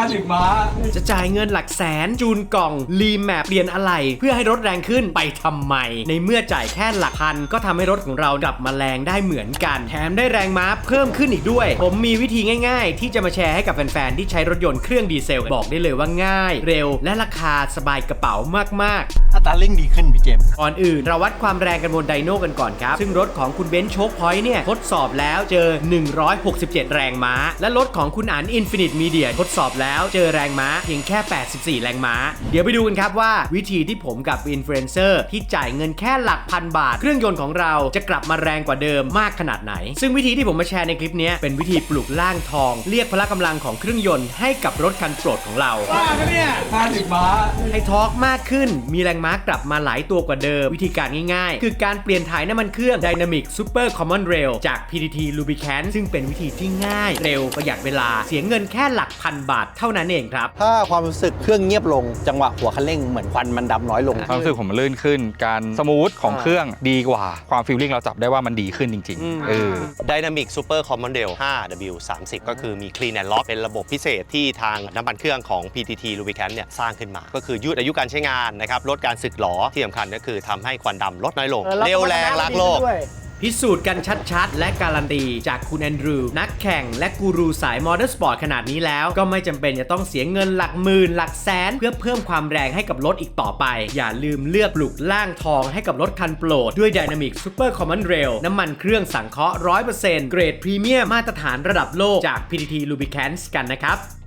50ม้า จะจ่ายเงินหลักแสนจูนกล่องรีแมปเปลี่ยนอะไร เพื่อให้รถแรงขึ้นไปทำไม ในเมื่อจ่ายแค่หลักพัน ก็ทำให้รถของเรากลับมาแรงได้เหมือนกัน แถมได้แรงม้าเพิ่มขึ้นอีกด้วย ผมมีวิธีง่าย ๆ ที่จะมาแชร์ให้กับแฟนๆที่ใช้รถยนต์เครื่องดีเซลบอกได้เลยว่าง่าย เร็ว และราคาสบายกระเป๋ามากๆอัตราเร่งดีขึ้นพี่เจมส์ก่อนอื่นเราวัดความแรงกันบนไดโน่กันก่อนครับ ซึ่งรถของคุณเบนซ์โชคพอยต์เนี่ยทดสอบแล้วเจอ 167 แรงม้า และรถของคุณอัน Infinite Media ทดสอบแล้วเจอแรงม้าเพียงแค่ 84 แรงม้า เดี๋ยวไปดูกันครับว่าวิธีที่ผมกับอินฟลูเอนเซอร์ที่จ่ายเงินแค่หลักพันบาท เครื่องยนต์ของเราจะกลับมาแรงกว่าเดิมมากขนาดไหน ซึ่งวิธีที่ผมมาแชร์ในคลิปเนี้ยเป็นวิธีปลุกล่างทอง เรียกพละกำลังของเครื่องยนต์ให้กับรถคันโปรดของเราว่ากันเนี่ย50ม้าให้ทอร์กมากขึ้น มีแรงม้ากลับมาหลายตัวกว่าเดิม วิธีการง่ายๆ คือการเปลี่ยนถ่ายน้ำมันเครื่อง Dynamic Super Common Rail จาก PTT Lubricant ซึ่งเป็นวิธีที่ง่าย เร็วประหยัดเวลาเสียเงินแค่หลักพันบาทเท่านั้นเองครับ ถ้าความรู้สึกเครื่องเงียบลงจังหวะหัวคันเร่งเหมือนควันมันดำน้อยลง ความรู้สึกผมมันลื่นขึ้น การสมูทของเครื่องดีกว่า ความฟีลลิ่งเราจับได้ว่ามันดีขึ้นจริงอืมๆเออ Dynamic Super Common Rail 5W 30 ก็คือมี Clean and Lock เป็นระบบพิเศษที่ทางน้ำมันเครื่องของ PTT Lubricant เนี่ยสร้างขึ้นมา ก็คือยืดอายุการใช้งานนะครับลดการสึกหรอที่สำคัญก็คือทำให้ควันดำลดน้อยลง เร็วแรงรักโลก พิสูจน์กันชัดๆ และการันตีจากคุณแอนดรูนักแข่งและกูรูสายมอเตอร์สปอร์ตขนาดนี้แล้ว ก็ไม่จำเป็นจะต้องเสียเงินหลักหมื่นหลักแสน เพื่อเพิ่มความแรงให้กับรถอีกต่อไป อย่าลืมเลือกปลุกล่างทองให้กับรถคันโปรด ด้วย Dynamic Super Common Rail น้ำมันเครื่องสังเคราะห์100%เกรดพรีเมียมมาตรฐานระดับโลกจาก PTT Lubricants กันนะครับ